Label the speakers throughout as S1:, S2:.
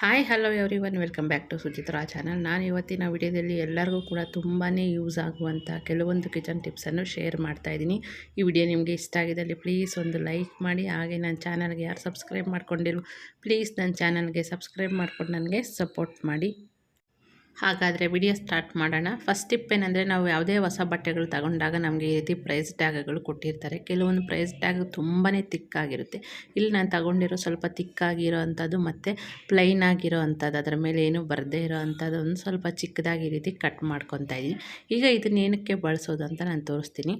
S1: Hi hello everyone welcome back to Suchitra channel ನಾನು ಇವತ್ತಿನ ವಿಡಿಯೋದಲ್ಲಿ ಎಲ್ಲರಿಗೂ ಕೂಡ ತುಂಬಾ ಯೂಸ್ ಆಗುವಂಥ ಕೆಲವೊಂದು ಕಿಚನ್ ಟಿಪ್ಸನ್ನು ಶೇರ್ ಮಾಡ್ತಾ ಇದ್ದೀನಿ. ಈ ವಿಡಿಯೋ ನಿಮಗೆ ಇಷ್ಟ ಆಗಿದ್ದಲ್ಲಿ ಪ್ಲೀಸ್ ಒಂದು ಲೈಕ್ ಮಾಡಿ. ಹಾಗೆ ನನ್ನ ಚಾನಲ್ಗೆ ಯಾರು ಸಬ್ಸ್ಕ್ರೈಬ್ ಮಾಡ್ಕೊಂಡಿರೋ ಪ್ಲೀಸ್ ನನ್ನ ಚಾನಲ್ಗೆ ಸಬ್ಸ್ಕ್ರೈಬ್ ಮಾಡ್ಕೊಂಡು ನನಗೆ ಸಪೋರ್ಟ್ ಮಾಡಿ. ಹಾಗಾದರೆ ವಿಡಿಯೋ ಸ್ಟಾರ್ಟ್ ಮಾಡೋಣ. ಫಸ್ಟ್ ಟಿಪ್ ಏನಂದರೆ ನಾವು ಯಾವುದೇ ಹೊಸ ಬಟ್ಟೆಗಳು ತಗೊಂಡಾಗ ನಮಗೆ ಈ ರೀತಿ ಪ್ರೈಸ್ ಟ್ಯಾಗ್ಗಳು ಕೊಟ್ಟಿರ್ತಾರೆ. ಕೆಲವೊಂದು ಪ್ರೈಸ್ ಟ್ಯಾಗ್ ತುಂಬಾ ತಿಕ್ಕಾಗಿರುತ್ತೆ ಇಲ್ಲಿ ನಾನು ತಗೊಂಡಿರೋ ಸ್ವಲ್ಪ ತಿಕ್ಕಾಗಿರೋ ಅಂಥದ್ದು ಮತ್ತು ಪ್ಲೈನ್ ಆಗಿರೋ ಅಂಥದ್ದು, ಅದರ ಮೇಲೆ ಏನು ಬರದೇ ಇರೋ ಅಂಥದ್ದು ಒಂದು ಸ್ವಲ್ಪ ಚಿಕ್ಕದಾಗಿ ಈ ರೀತಿ ಕಟ್ ಮಾಡ್ಕೊತಾ ಇದ್ದೀನಿ. ಈಗ ಇದನ್ನ ಏನಕ್ಕೆ ಬಳಸೋದು ಅಂತ ನಾನು ತೋರಿಸ್ತೀನಿ.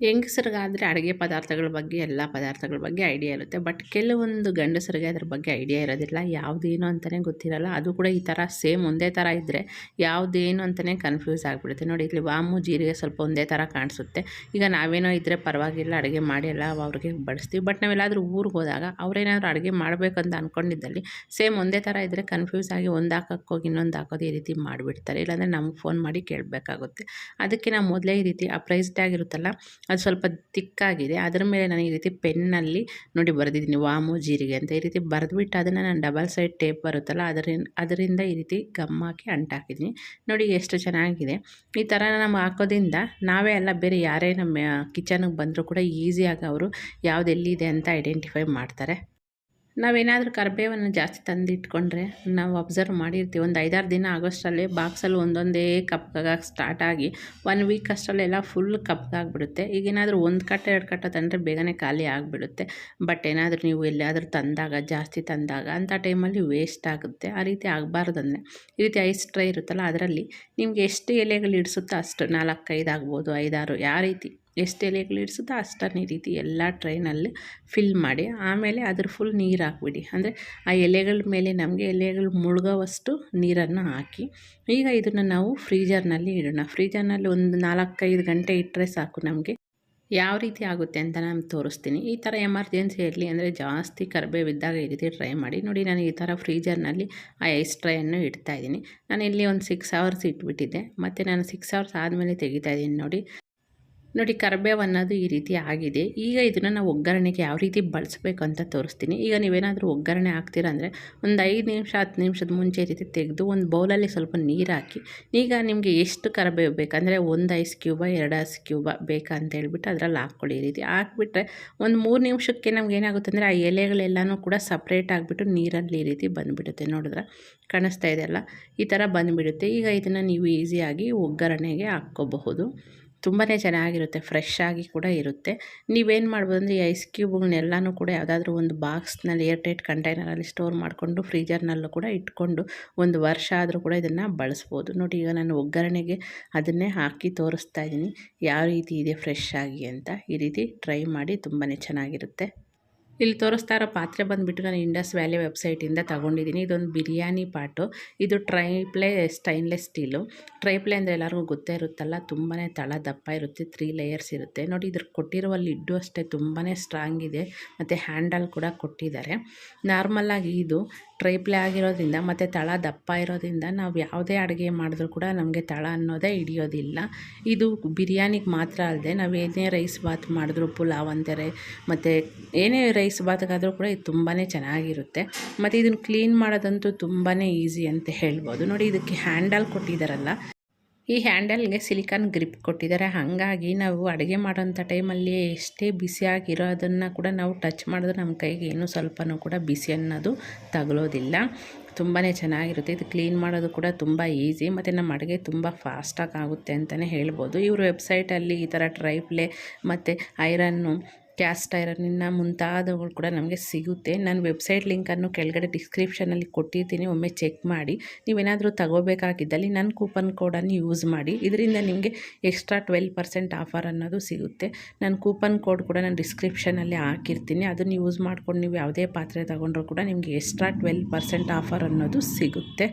S1: ಹೆಂಗಸರಿಗಾದರೆ ಅಡುಗೆ ಪದಾರ್ಥಗಳ ಬಗ್ಗೆ, ಎಲ್ಲ ಪದಾರ್ಥಗಳ ಬಗ್ಗೆ ಐಡಿಯಾ ಇರುತ್ತೆ. ಬಟ್ ಕೆಲವೊಂದು ಗಂಡಸರಿಗೆ ಅದ್ರ ಬಗ್ಗೆ ಐಡಿಯಾ ಇರೋದಿಲ್ಲ. ಯಾವುದೇನು ಅಂತಲೇ ಗೊತ್ತಿರಲ್ಲ. ಅದು ಕೂಡ ಈ ಥರ ಸೇಮ್ ಒಂದೇ ಥರ ಇದ್ದರೆ ಯಾವುದೇನು ಅಂತಲೇ ಕನ್ಫ್ಯೂಸ್ ಆಗಿಬಿಡುತ್ತೆ. ನೋಡಿ, ಇಲ್ಲಿ ವಾಮು ಜೀರಿಗೆ ಸ್ವಲ್ಪ ಒಂದೇ ಥರ ಕಾಣಿಸುತ್ತೆ. ಈಗ ನಾವೇನೋ ಇದ್ದರೆ ಪರವಾಗಿಲ್ಲ, ಅಡುಗೆ ಮಾಡಿ ಎಲ್ಲ ಅವ್ರಿಗೆ ಬಡಿಸ್ತೀವಿ. ಬಟ್ ನಾವೆಲ್ಲಾದರೂ ಊರಿಗೆ ಹೋದಾಗ ಅವರೇನಾದರೂ ಅಡುಗೆ ಮಾಡಬೇಕಂತ ಅಂದ್ಕೊಂಡಿದ್ದಲ್ಲಿ ಸೇಮ್ ಒಂದೇ ಥರ ಇದ್ದರೆ ಕನ್ಫ್ಯೂಸ್ ಆಗಿ ಒಂದು ಹೋಗಿ ಇನ್ನೊಂದು ಹಾಕೋದು ಈ ರೀತಿ ಮಾಡಿಬಿಡ್ತಾರೆ. ಇಲ್ಲಾಂದರೆ ನಮ್ಗೆ ಫೋನ್ ಮಾಡಿ ಕೇಳಬೇಕಾಗುತ್ತೆ. ಅದಕ್ಕೆ ನಾವು ಮೊದಲೇ ಈ ರೀತಿ ಆ ಪ್ರೈಸ್ ಟ್ಯಾಗ್ ಇರುತ್ತಲ್ಲ ಅದು ಸ್ವಲ್ಪ ತಿಕ್ಕಾಗಿದೆ. ಅದರ ಮೇಲೆ ನಾನು ಈ ರೀತಿ ಪೆನ್ನಲ್ಲಿ ನೋಡಿ ಬರೆದಿದ್ದೀನಿ, ವಾಮು ಜೀರಿಗೆ ಅಂತ. ಈ ರೀತಿ ಬರೆದ್ಬಿಟ್ಟು ಅದನ್ನು ನಾನು ಡಬಲ್ ಸೈಡ್ ಟೇಪ್ ಬರುತ್ತಲ್ಲ ಅದರಿಂದ ಅದರಿಂದ ಈ ರೀತಿ ಗಮ್ ಹಾಕಿ ಅಂಟಾಕಿದ್ದೀನಿ. ನೋಡಿ ಎಷ್ಟು ಚೆನ್ನಾಗಿದೆ. ಈ ಥರ ನಾವು ಹಾಕೋದ್ರಿಂದ ನಾವೇ ಅಲ್ಲ, ಬೇರೆ ಯಾರೇ ನಮ್ಮ ಕಿಚನಿಗೆ ಬಂದರೂ ಕೂಡ ಈಸಿಯಾಗಿ ಅವರು ಯಾವುದೆಲ್ಲಿದೆ ಅಂತ ಐಡೆಂಟಿಫೈ ಮಾಡ್ತಾರೆ. ನಾವೇನಾದರೂ ಕರ್ಬೇವನ್ನು ಜಾಸ್ತಿ ತಂದಿಟ್ಕೊಂಡ್ರೆ ನಾವು ಅಬ್ಸರ್ವ್ ಮಾಡಿರ್ತೀವಿ. ಒಂದು ಐದಾರು ದಿನ ಆಗೋಷ್ಟರಲ್ಲಿ ಬಾಕ್ಸಲ್ಲಿ ಒಂದೊಂದೇ ಕಪ್ಗಾಗಕ್ಕೆ ಸ್ಟಾರ್ಟ್ ಆಗಿ ಒನ್ ವೀಕ್ ಅಷ್ಟರಲ್ಲೆಲ್ಲ ಫುಲ್ ಕಪ್ಗಾಗ್ಬಿಡುತ್ತೆ ಈಗೇನಾದರೂ ಒಂದು ಕಟ್ಟೆ, ಎರಡು ಕಟ್ಟ ತಂದರೆ ಬೇಗನೆ ಖಾಲಿ ಆಗಿಬಿಡುತ್ತೆ. ಬಟ್ ಏನಾದರೂ ನೀವು ಎಲ್ಲಿಯಾದರೂ ತಂದಾಗ, ಜಾಸ್ತಿ ತಂದಾಗ ಅಂಥ ಟೈಮಲ್ಲಿ ವೇಸ್ಟ್ ಆಗುತ್ತೆ. ಆ ರೀತಿ ಆಗಬಾರ್ದಂದ್ರೆ ಈ ರೀತಿ ಐಸ್ ಟ್ರೈ ಇರುತ್ತಲ್ಲ, ಅದರಲ್ಲಿ ನಿಮಗೆ ಎಷ್ಟು ಎಲೆಗಳು ಇಡಿಸುತ್ತೋ ಅಷ್ಟು ನಾಲ್ಕೈದು ಆಗ್ಬೋದು, ಐದಾರು ಯಾವ ರೀತಿ. ಎಷ್ಟು ಎಲೆಗಳು ಇಡಿಸುತ್ತೋ ಈ ರೀತಿ ಎಲ್ಲ ಟ್ರೈನಲ್ಲಿ ಫಿಲ್ ಮಾಡಿ, ಆಮೇಲೆ ಅದ್ರ ಫುಲ್ ನೀರು ಹಾಕ್ಬಿಡಿ. ಅಂದರೆ ಆ ಎಲೆಗಳ ಮೇಲೆ ನಮಗೆ ಎಲೆಗಳು ಮುಳುಗೋವಷ್ಟು ನೀರನ್ನು ಹಾಕಿ, ಈಗ ಇದನ್ನು ನಾವು ಫ್ರೀಜರ್ನಲ್ಲಿ ಇಡೋಣ. ಫ್ರೀಜರ್ನಲ್ಲಿ ಒಂದು ನಾಲ್ಕೈದು ಗಂಟೆ ಇಟ್ಟರೆ ಸಾಕು ನಮಗೆ. ಯಾವ ರೀತಿ ಆಗುತ್ತೆ ಅಂತ ನಾನು ತೋರಿಸ್ತೀನಿ. ಈ ಥರ ಎಮರ್ಜೆನ್ಸಿ ಇರಲಿ ಅಂದರೆ ಜಾಸ್ತಿ ಕರಿಬೇವಿದ್ದಾಗ ಈ ರೀತಿ ಟ್ರೈ ಮಾಡಿ. ನೋಡಿ, ನಾನು ಈ ಥರ ಫ್ರೀಜರ್ನಲ್ಲಿ ಆ ಐಸ್ ಟ್ರೈಯನ್ನು ಇಡ್ತಾಯಿದ್ದೀನಿ ನಾನು ಇಲ್ಲಿ ಒಂದು ಸಿಕ್ಸ್ ಅವರ್ಸ್ ಇಟ್ಬಿಟ್ಟಿದ್ದೆ. ಮತ್ತು ನಾನು ಸಿಕ್ಸ್ ಅವರ್ಸ್ ಆದಮೇಲೆ ತೆಗಿತಾಯಿದ್ದೀನಿ ನೋಡಿ. ನೋಡಿ ಕರ್ಬೇವು ಅನ್ನೋದು ಈ ರೀತಿ ಆಗಿದೆ. ಈಗ ಇದನ್ನು ನಾವು ಒಗ್ಗರಣೆಗೆ ಯಾವ ರೀತಿ ಬಳಸಬೇಕು ಅಂತ ತೋರಿಸ್ತೀನಿ. ಈಗ ನೀವೇನಾದರೂ ಒಗ್ಗರಣೆ ಹಾಕ್ತೀರ ಅಂದರೆ ಒಂದು ಐದು ನಿಮಿಷ, ಹತ್ತು ನಿಮಿಷದ ಮುಂಚೆ ರೀತಿ ತೆಗೆದು ಒಂದು ಬೌಲಲ್ಲಿ ಸ್ವಲ್ಪ ನೀರು ಹಾಕಿ, ಈಗ ನಿಮಗೆ ಎಷ್ಟು ಕರಿಬೇವು ಬೇಕಂದರೆ ಒಂದು ಐಸ್ ಕ್ಯೂಬ ಎರಡು ಐಸ್ ಕ್ಯೂಬ ಬೇಕಾ ಅಂತ ಹೇಳ್ಬಿಟ್ಟು ಅದರಲ್ಲಿ ಹಾಕ್ಕೊಳ್ಳಿ ಈ ರೀತಿ. ಹಾಕ್ಬಿಟ್ರೆ ಒಂದು ಮೂರು ನಿಮಿಷಕ್ಕೆ ನಮ್ಗೆ ಏನಾಗುತ್ತೆ ಅಂದರೆ ಆ ಎಲೆಗಳೆಲ್ಲನೂ ಕೂಡ ಸಪ್ರೇಟ್ ಆಗಿಬಿಟ್ಟು ನೀರಲ್ಲಿ ಈ ರೀತಿ ಬಂದುಬಿಡುತ್ತೆ. ನೋಡಿದ್ರೆ? ಕಾಣಿಸ್ತಾ ಇದೆಯಲ್ಲ ಈ ಥರ ಬಂದುಬಿಡುತ್ತೆ. ಈಗ ಇದನ್ನು ನೀವು ಈಸಿಯಾಗಿ ಒಗ್ಗರಣೆಗೆ ಹಾಕ್ಕೋಬಹುದು. ತುಂಬಾ ಚೆನ್ನಾಗಿರುತ್ತೆ ಫ್ರೆಶ್ ಆಗಿ ಕೂಡ ಇರುತ್ತೆ. ನೀವೇನು ಮಾಡ್ಬೋದು ಅಂದರೆ ಈ ಐಸ್ ಕ್ಯೂಬ್ಗಳನ್ನೆಲ್ಲನೂ ಕೂಡ ಯಾವುದಾದ್ರೂ ಒಂದು ಬಾಕ್ಸ್ನಲ್ಲಿ ಏರ್ ಟೈಟ್ ಕಂಟೈನರಲ್ಲಿ ಸ್ಟೋರ್ ಮಾಡಿಕೊಂಡು ಫ್ರೀಜರ್ನಲ್ಲೂ ಕೂಡ ಇಟ್ಕೊಂಡು ಒಂದು ವರ್ಷ ಆದರೂ ಕೂಡ ಇದನ್ನು ಬಳಸ್ಬೋದು. ನೋಡಿ, ಈಗ ನಾನು ಒಗ್ಗರಣೆಗೆ ಅದನ್ನೇ ಹಾಕಿ ತೋರಿಸ್ತಾ ಇದ್ದೀನಿ. ಯಾವ ರೀತಿ ಇದೆ ಫ್ರೆಶ್ ಆಗಿ ಅಂತ ಈ ರೀತಿ ಟ್ರೈ ಮಾಡಿ ತುಂಬಾ ಚೆನ್ನಾಗಿರುತ್ತೆ. ಇಲ್ಲಿ ತೋರಿಸ್ತಾ ಇರೋ ಪಾತ್ರೆ ಬಂದುಬಿಟ್ಟು ನಾನು ಇಂಡಸ್ ವ್ಯಾಲಿ ವೆಬ್ಸೈಟಿಂದ ತೊಗೊಂಡಿದ್ದೀನಿ. ಇದೊಂದು ಬಿರಿಯಾನಿ ಪಾಟು ಇದು ಟ್ರೈಪ್ಲೇ ಸ್ಟೈನ್ಲೆಸ್ ಸ್ಟೀಲು. ಟ್ರೈಪ್ಲೇ ಅಂದರೆ ಎಲ್ಲರಿಗೂ ಗೊತ್ತೇ ಇರುತ್ತಲ್ಲ ತುಂಬಾ ತಳ ದಪ್ಪ ಇರುತ್ತೆ, ತ್ರೀ ಲೇಯರ್ಸ್ ಇರುತ್ತೆ. ನೋಡಿ, ಇದ್ರ ಕೊಟ್ಟಿರುವ ಲಿಡ್ಡು ಅಷ್ಟೇ ತುಂಬಾ ಸ್ಟ್ರಾಂಗ್ ಇದೆ. ಮತ್ತು ಹ್ಯಾಂಡಲ್ ಕೂಡ ಕೊಟ್ಟಿದ್ದಾರೆ. ನಾರ್ಮಲ್ಲಾಗಿ ಇದು ಟ್ರೈಪ್ಲೆ ಆಗಿರೋದ್ರಿಂದ, ಮತ್ತು ತಳ ದಪ್ಪ ಇರೋದ್ರಿಂದ ನಾವು ಯಾವುದೇ ಅಡುಗೆ ಮಾಡಿದ್ರೂ ಕೂಡ ನಮಗೆ ತಳ ಅನ್ನೋದೇ ಹಿಡಿಯೋದಿಲ್ಲ. ಇದು ಬಿರಿಯಾನಿಗೆ ಮಾತ್ರ ಅಲ್ಲದೆ ನಾವು ಏನೇ ರೈಸ್ ಬಾತ್ ಮಾಡಿದ್ರು ಪುಲಾವ್ ಅಂತಾರೆ, ಮತ್ತು ಏನೇ ರೈಸ್ ಬಾತ್ಗಾದರೂ ಕೂಡ ಇದು ತುಂಬಾ ಚೆನ್ನಾಗಿರುತ್ತೆ. ಮತ್ತು ಇದನ್ನು ಕ್ಲೀನ್ ಮಾಡೋದಂತೂ ತುಂಬಾ ಈಸಿ ಅಂತ ಹೇಳ್ಬೋದು. ನೋಡಿ, ಇದಕ್ಕೆ ಹ್ಯಾಂಡಲ್ ಕೊಟ್ಟಿದ್ದಾರಲ್ಲ. ಈ ಹ್ಯಾಂಡಲ್ಗೆ ಸಿಲಿಕಾನ್ ಗ್ರಿಪ್ ಕೊಟ್ಟಿದ್ದಾರೆ. ಹಾಗಾಗಿ ನಾವು ಅಡುಗೆ ಮಾಡೋಂಥ ಟೈಮಲ್ಲಿ ಎಷ್ಟೇ ಬಿಸಿಯಾಗಿರೋದನ್ನು ಕೂಡ ನಾವು ಟಚ್ ಮಾಡಿದ್ರೆ ನಮ್ಮ ಕೈಗೆ ಏನೂ ಸ್ವಲ್ಪನೂ ಕೂಡ ಬಿಸಿ ಅನ್ನೋದು ತಗಲೋದಿಲ್ಲ ತುಂಬಾ ಚೆನ್ನಾಗಿರುತ್ತೆ. ಇದು ಕ್ಲೀನ್ ಮಾಡೋದು ಕೂಡ ತುಂಬ ಈಸಿ. ಮತ್ತು ನಮ್ಮ ಅಡುಗೆ ತುಂಬ ಫಾಸ್ಟಾಗಿ ಆಗುತ್ತೆ ಅಂತಲೇ ಹೇಳ್ಬೋದು. ಇವರು ವೆಬ್ಸೈಟಲ್ಲಿ ಈ ಥರ ಟ್ರೈಪ್ಲೆ ಮತ್ತು ಐರನ್ನು ಕ್ಯಾಸ್ಟ್ ಐರನ್ನ ಮುಂತಾದವುಗಳು ಕೂಡ ನಮಗೆ ಸಿಗುತ್ತೆ. ನಾನು ವೆಬ್ಸೈಟ್ ಲಿಂಕನ್ನು ಕೆಳಗಡೆ ಡಿಸ್ಕ್ರಿಪ್ಷನಲ್ಲಿ ಕೊಟ್ಟಿರ್ತೀನಿ ಒಮ್ಮೆ ಚೆಕ್ ಮಾಡಿ. ನೀವೇನಾದರೂ ತಗೋಬೇಕಾಗಿದ್ದಲ್ಲಿ ನನ್ನ ಕೂಪನ್ ಕೋಡನ್ನು ಯೂಸ್ ಮಾಡಿ. ಇದರಿಂದ ನಿಮಗೆ ಎಕ್ಸ್ಟ್ರಾ ಟ್ವೆಲ್ ಪರ್ಸೆಂಟ್ ಆಫರ್ ಅನ್ನೋದು ಸಿಗುತ್ತೆ. ನನ್ನ ಕೂಪನ್ ಕೋಡ್ ಕೂಡ ನಾನು ಡಿಸ್ಕ್ರಿಪ್ಷನಲ್ಲಿ ಹಾಕಿರ್ತೀನಿ. ಅದನ್ನು ಯೂಸ್ ಮಾಡ್ಕೊಂಡು ನೀವು ಯಾವುದೇ ಪಾತ್ರೆ ತಗೊಂಡ್ರೂ ಕೂಡ ನಿಮಗೆ ಎಕ್ಸ್ಟ್ರಾ ಟ್ವೆಲ್ ಪರ್ಸೆಂಟ್ ಆಫರ್ ಅನ್ನೋದು ಸಿಗುತ್ತೆ.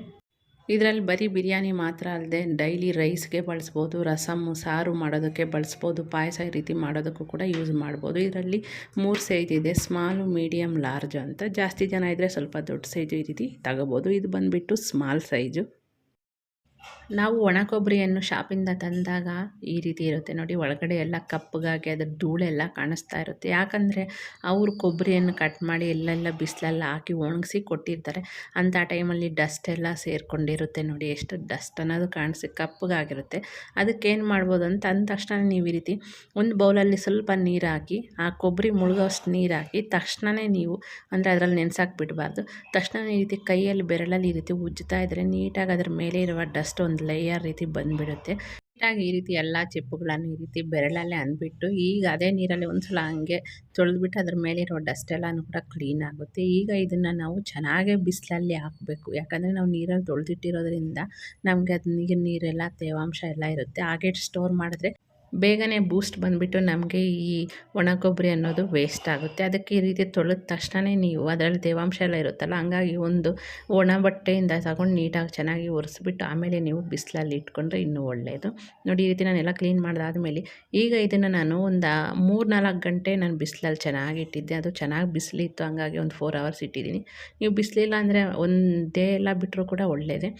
S1: ಇದರಲ್ಲಿ ಬರೀ ಬಿರಿಯಾನಿ ಮಾತ್ರ ಅಲ್ಲದೆ ಡೈಲಿ ರೈಸ್ಗೆ ಬಳಸ್ಬೋದು ರಸಮ್ಮು ಸಾರು ಮಾಡೋದಕ್ಕೆ ಬಳಸ್ಬೋದು, ಪಾಯಸ ಈ ರೀತಿ ಮಾಡೋದಕ್ಕೂ ಕೂಡ ಯೂಸ್ ಮಾಡ್ಬೋದು. ಇದರಲ್ಲಿ ಮೂರು ಸೈಜ್ ಇದೆ, ಸ್ಮಾಲ್ ಮೀಡಿಯಮ್ ಲಾರ್ಜ್ ಅಂತ. ಜಾಸ್ತಿ ಜನ ಇದ್ದರೆ ಸ್ವಲ್ಪ ದೊಡ್ಡ ಸೈಜು ಈ ರೀತಿ ತಗೋಬೋದು. ಇದು ಬಂದುಬಿಟ್ಟು ಸ್ಮಾಲ್ ಸೈಜು. ನಾವು ಒಣ ಕೊಬ್ಬರಿಯನ್ನು ಶಾಪಿಂದ ತಂದಾಗ ಈ ರೀತಿ ಇರುತ್ತೆ. ನೋಡಿ, ಒಳಗಡೆ ಎಲ್ಲ ಕಪ್ಪಗಾಗಿ ಅದ್ರ ಧೂಳೆಲ್ಲ ಕಾಣಿಸ್ತಾ ಇರುತ್ತೆ. ಯಾಕಂದರೆ ಅವರು ಕೊಬ್ಬರಿಯನ್ನು ಕಟ್ ಮಾಡಿ ಎಲ್ಲೆಲ್ಲ ಬಿಸಿಲೆಲ್ಲ ಹಾಕಿ ಒಣಗಿಸಿ ಕೊಟ್ಟಿರ್ತಾರೆ. ಅಂಥ ಟೈಮಲ್ಲಿ ಡಸ್ಟ್ ಎಲ್ಲ ಸೇರಿಕೊಂಡಿರುತ್ತೆ. ನೋಡಿ, ಎಷ್ಟು ಡಸ್ಟ್ ಅನ್ನೋದು ಕಾಣಿಸಿ ಕಪ್ಪಗಾಗಿರುತ್ತೆ ಅದಕ್ಕೇನು ಮಾಡ್ಬೋದು ಅಂತ ಅಂದ ತಕ್ಷಣ ನೀವು ಈ ರೀತಿ ಒಂದು ಬೌಲಲ್ಲಿ ಸ್ವಲ್ಪ ನೀರು ಹಾಕಿ, ಆ ಕೊಬ್ಬರಿ ಮುಳುಗೋಷ್ಟು ನೀರು ಹಾಕಿ ತಕ್ಷಣವೇ ನೀವು, ಅಂದರೆ ಅದರಲ್ಲಿ ನೆನೆಸಾಕಿ ಬಿಡಬಾರ್ದು. ತಕ್ಷಣ ಈ ರೀತಿ ಕೈಯಲ್ಲಿ ಬೆರಳಲ್ಲಿ ಈ ರೀತಿ ಉಜ್ಜುತ್ತಾ ಇದ್ದರೆ ನೀಟಾಗಿ ಅದ್ರ ಮೇಲೆ ಇರುವ ಡಸ್ಟ್ ಒಂದು ಲೇಯರ್ ರೀತಿ ಬಂದುಬಿಡುತ್ತೆ. ನೀಟಾಗಿ ಈ ರೀತಿ ಎಲ್ಲ ಚಿಪ್ಪುಗಳನ್ನು ಈ ರೀತಿ ಬೆರಳಲ್ಲೇ ಅಂದ್ಬಿಟ್ಟು ಈಗ ಅದೇ ನೀರಲ್ಲಿ ಒಂದು ಸಲ ಹಂಗೆ ತೊಳೆದ್ಬಿಟ್ಟು ಅದ್ರ ಮೇಲಿರೋ ಡಸ್ಟ್ ಎಲ್ಲನೂ ಕೂಡ ಕ್ಲೀನ್ ಆಗುತ್ತೆ. ಈಗ ಇದನ್ನು ನಾವು ಚೆನ್ನಾಗೇ ಬಿಸಿಲಲ್ಲಿ ಹಾಕಬೇಕು. ಯಾಕಂದರೆ ನಾವು ನೀರಲ್ಲಿ ತೊಳೆದಿಟ್ಟಿರೋದ್ರಿಂದ ನಮಗೆ ಅದು ನೀರು ನೀರೆಲ್ಲ ತೇವಾಂಶ ಎಲ್ಲ ಇರುತ್ತೆ. ಹಾಗೆ ಸ್ಟೋರ್ ಮಾಡಿದ್ರೆ ಬೇಗನೆ ಬೂಸ್ಟ್ ಬಂದುಬಿಟ್ಟು ನಮಗೆ ಈ ಒಣ ಕೊಬ್ಬರಿ ಅನ್ನೋದು ವೇಸ್ಟ್ ಆಗುತ್ತೆ. ಅದಕ್ಕೆ ಈ ರೀತಿ ತೊಳೆದ ತಕ್ಷಣವೇ ನೀವು ಅದರಲ್ಲಿ ತೇವಾಂಶ ಎಲ್ಲ ಇರುತ್ತಲ್ಲ, ಹಂಗಾಗಿ ಒಂದು ಒಣ ಬಟ್ಟೆಯಿಂದ ತಗೊಂಡು ನೀಟಾಗಿ ಚೆನ್ನಾಗಿ ಒರೆಸ್ಬಿಟ್ಟು ಆಮೇಲೆ ನೀವು ಬಿಸಿಲಲ್ಲಿ ಇಟ್ಕೊಂಡ್ರೆ ಇನ್ನೂ ಒಳ್ಳೆಯದು ನೋಡಿ, ಈ ರೀತಿ ನಾನೆಲ್ಲ ಕ್ಲೀನ್ ಮಾಡಿದಾದ್ಮೇಲೆ ಈಗ ಇದನ್ನು ನಾನು ಒಂದು ಮೂರು ನಾಲ್ಕು ಗಂಟೆ ನಾನು ಬಿಸಿಲಲ್ಲಿ ಚೆನ್ನಾಗಿ ಇಟ್ಟಿದ್ದೆ. ಅದು ಚೆನ್ನಾಗಿ ಬಿಸಿಲಿತ್ತು, ಹಂಗಾಗಿ ಒಂದು ಫೋರ್ ಅವರ್ಸ್ ಇಟ್ಟಿದ್ದೀನಿ. ನೀವು ಬಿಸಿಲಿಲ್ಲ ಅಂದರೆ ಒಂದು ಎಲ್ಲ ಬಿಟ್ಟರೂ ಕೂಡ ಒಳ್ಳೆಯದೇ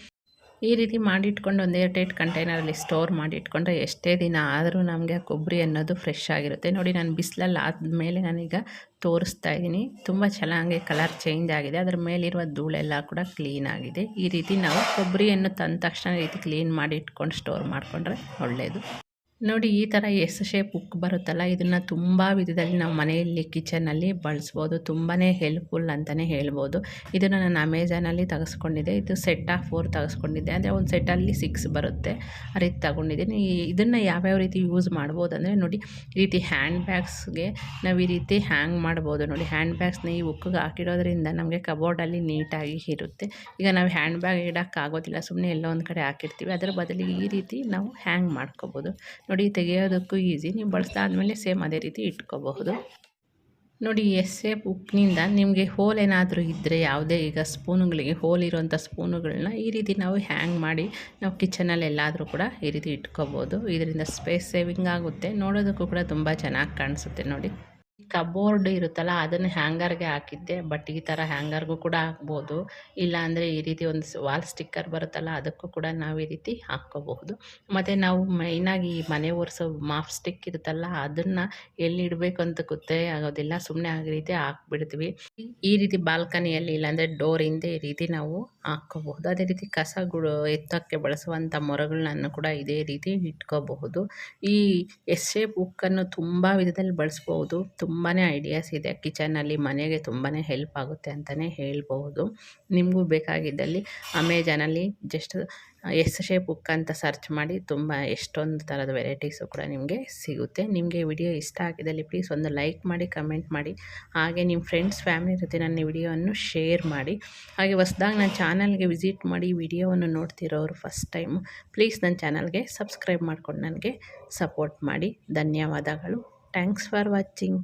S1: ಈ ರೀತಿ ಮಾಡಿಟ್ಕೊಂಡು ಒಂದು ಏರ್ ಕಂಟೈನರಲ್ಲಿ ಸ್ಟೋರ್ ಮಾಡಿಟ್ಕೊಂಡ್ರೆ ಎಷ್ಟೇ ದಿನ ಆದರೂ ನಮಗೆ ಕೊಬ್ಬರಿ ಅನ್ನೋದು ಫ್ರೆಶ್ ಆಗಿರುತ್ತೆ. ನೋಡಿ, ನಾನು ಬಿಸಿಲಲ್ಲಿ ಆದಮೇಲೆ ನಾನೀಗ ತೋರಿಸ್ತಾ ಇದ್ದೀನಿ. ತುಂಬ ಚೆನ್ನಾಗಿ ಕಲರ್ ಚೇಂಜ್ ಆಗಿದೆ. ಅದರ ಮೇಲಿರುವ ಧೂಳೆಲ್ಲ ಕೂಡ ಕ್ಲೀನ್ ಆಗಿದೆ. ಈ ರೀತಿ ನಾವು ಕೊಬ್ಬರಿಯನ್ನು ತಂದ ತಕ್ಷಣ ರೀತಿ ಕ್ಲೀನ್ ಮಾಡಿ ಇಟ್ಕೊಂಡು ಸ್ಟೋರ್ ಮಾಡಿಕೊಂಡ್ರೆ ಒಳ್ಳೆಯದು ನೋಡಿ, ಈ ಥರ ಎಸ್ ಶೇಪ್ ಉಕ್ ಬರುತ್ತಲ್ಲ, ಇದನ್ನು ತುಂಬ ವಿಧದಲ್ಲಿ ನಾವು ಮನೆಯಲ್ಲಿ ಕಿಚನಲ್ಲಿ ಬಳಸ್ಬೋದು. ತುಂಬಾ ಹೆಲ್ಪ್ಫುಲ್ ಅಂತಲೇ ಹೇಳ್ಬೋದು. ಇದನ್ನು ನಾನು ಅಮೆಝಾನಲ್ಲಿ ತೆಗೆಸ್ಕೊಂಡಿದ್ದೆ. ಇದು ಸೆಟ್ ಆಫ್ ಫೋರ್ ತೆಗೆಸ್ಕೊಂಡಿದ್ದೆ. ಅಂದರೆ ಒಂದು ಸೆಟ್ಟಲ್ಲಿ ಸಿಕ್ಸ್ ಬರುತ್ತೆ. ಆ ರೀತಿ ತಗೊಂಡಿದ್ದೀನಿ. ಇದನ್ನು ಯಾವ್ಯಾವ ರೀತಿ ಯೂಸ್ ಮಾಡ್ಬೋದು ಅಂದರೆ ನೋಡಿ, ಈ ರೀತಿ ಹ್ಯಾಂಡ್ ಬ್ಯಾಗ್ಸ್ಗೆ ನಾವು ಈ ರೀತಿ ಹ್ಯಾಂಗ್ ಮಾಡ್ಬೋದು. ನೋಡಿ, ಹ್ಯಾಂಡ್ ಬ್ಯಾಗ್ಸ್ನ ಈ ಉಕ್ಕಿಗೆ ಹಾಕಿಡೋದ್ರಿಂದ ನಮಗೆ ಕಬೋರ್ಡಲ್ಲಿ ನೀಟಾಗಿ ಇರುತ್ತೆ. ಈಗ ನಾವು ಹ್ಯಾಂಡ್ ಬ್ಯಾಗ್ ಇಡೋಕ್ಕಾಗೋದಿಲ್ಲ. ಸುಮ್ಮನೆ ಎಲ್ಲೋ ಒಂದು ಕಡೆ ಹಾಕಿರ್ತೀವಿ. ಅದರ ಬದಲಿಗೆ ಈ ರೀತಿ ನಾವು ಹ್ಯಾಂಗ್ ಮಾಡ್ಕೋಬೋದು. ನೋಡಿ, ತೆಗೆಯೋದಕ್ಕೂ ಈಸಿ ನೀವು ಬಳಸಿದಾದ್ಮೇಲೆ ಸೇಮ್ ಅದೇ ರೀತಿ ಇಟ್ಕೋಬಹುದು. ನೋಡಿ ಎಸ್ ಸೇಪ್ ಉಪ್ಪಿನಿಂದ ನಿಮಗೆ ಹೋಲ್ ಏನಾದರೂ ಇದ್ದರೆ ಯಾವುದೇ ಈಗ ಸ್ಪೂನುಗಳಿಗೆ, ಹೋಲ್ ಇರೋಂಥ ಸ್ಪೂನುಗಳನ್ನ ಈ ರೀತಿ ನಾವು ಹ್ಯಾಂಗ್ ಮಾಡಿ ನಾವು ಕಿಚನಲ್ಲಿ ಎಲ್ಲಾದರೂ ಕೂಡ ಈ ರೀತಿ ಇಟ್ಕೋಬೋದು ಇದರಿಂದ ಸ್ಪೇಸ್ ಸೇವಿಂಗ್ ಆಗುತ್ತೆ. ನೋಡೋದಕ್ಕೂ ಕೂಡ ತುಂಬ ಚೆನ್ನಾಗಿ ಕಾಣಿಸುತ್ತೆ ನೋಡಿ. ಕಬೋರ್ಡ್ ಇರುತ್ತಲ್ಲ, ಅದನ್ನು ಹ್ಯಾಂಗರ್ಗೆ ಹಾಕಿದ್ದೆ. ಬಟ್ ಈ ಥರ ಹ್ಯಾಂಗರ್ಗೂ ಕೂಡ ಹಾಕ್ಬೋದು. ಇಲ್ಲಾಂದರೆ ಈ ರೀತಿ ಒಂದು ವಾಲ್ ಸ್ಟಿಕ್ಕರ್ ಬರುತ್ತಲ್ಲ, ಅದಕ್ಕೂ ಕೂಡ ನಾವು ಈ ರೀತಿ ಹಾಕ್ಕೋಬಹುದು. ಮತ್ತು ನಾವು ಮೈನಾಗಿ ಈ ಮನೆ ಒರೆಸೋ ಮಾಫ್ ಸ್ಟಿಕ್ ಇರುತ್ತಲ್ಲ, ಅದನ್ನು ಎಲ್ಲಿ ಇಡಬೇಕು ಅಂತ ಗೊತ್ತೇ ಆಗೋದಿಲ್ಲ. ಸುಮ್ಮನೆ ಆ ರೀತಿ ಹಾಕ್ಬಿಡ್ತೀವಿ. ಈ ರೀತಿ ಬಾಲ್ಕನಿಯಲ್ಲಿ ಇಲ್ಲಾಂದರೆ ಡೋರ್ ಹಿಂದೆ ಈ ರೀತಿ ನಾವು ಹಾಕ್ಕೋಬಹುದು. ಅದೇ ರೀತಿ ಕಸಗಳು ಎತ್ತಕ್ಕೆ ಬಳಸುವಂಥ ಮೊರಗಳನ್ನು ಕೂಡ ಇದೇ ರೀತಿ ಇಟ್ಕೋಬಹುದು. ಈ ಎಸ್ ಶೇಪ್ ಉಕ್ಕನ್ನು ತುಂಬ ವಿಧದಲ್ಲಿ ಬಳಸ್ಬೋದು. ತುಂಬಾ ಐಡಿಯಾಸ್ ಇದೆ. ಕಿಚನಲ್ಲಿ ಮನೆಗೆ ತುಂಬಾ ಹೆಲ್ಪ್ ಆಗುತ್ತೆ ಅಂತಲೇ ಹೇಳ್ಬೋದು ನಿಮಗೂ ಬೇಕಾಗಿದ್ದಲ್ಲಿ ಅಮೆಜಾನಲ್ಲಿ ಜಸ್ಟ್ ಎಸ್ ಶೇಪ್ ಬುಕ್ ಅಂತ ಸರ್ಚ್ ಮಾಡಿ ತುಂಬ ಎಷ್ಟೊಂದು ಥರದ ವೆರೈಟೀಸು ಕೂಡ ನಿಮಗೆ ಸಿಗುತ್ತೆ. ನಿಮಗೆ ವಿಡಿಯೋ ಇಷ್ಟ ಆಗಿದ್ದಲ್ಲಿ ಪ್ಲೀಸ್ ಒಂದು ಲೈಕ್ ಮಾಡಿ ಕಮೆಂಟ್ ಮಾಡಿ. ಹಾಗೆ ನಿಮ್ಮ ಫ್ರೆಂಡ್ಸ್ ಫ್ಯಾಮಿಲಿ ಜೊತೆ ನನ್ನ ವಿಡಿಯೋವನ್ನು ಶೇರ್ ಮಾಡಿ. ಹಾಗೆ ಹೊಸ್ದಾಗಿ ನನ್ನ ಚಾನಲ್ಗೆ ವಿಸಿಟ್ ಮಾಡಿ ವಿಡಿಯೋವನ್ನು ನೋಡ್ತಿರೋರು ಫಸ್ಟ್ ಟೈಮು ಪ್ಲೀಸ್ ನನ್ನ ಚಾನಲ್ಗೆ ಸಬ್ಸ್ಕ್ರೈಬ್ ಮಾಡ್ಕೊಂಡು ನನಗೆ ಸಪೋರ್ಟ್ ಮಾಡಿ. ಧನ್ಯವಾದಗಳು. Thanks for watching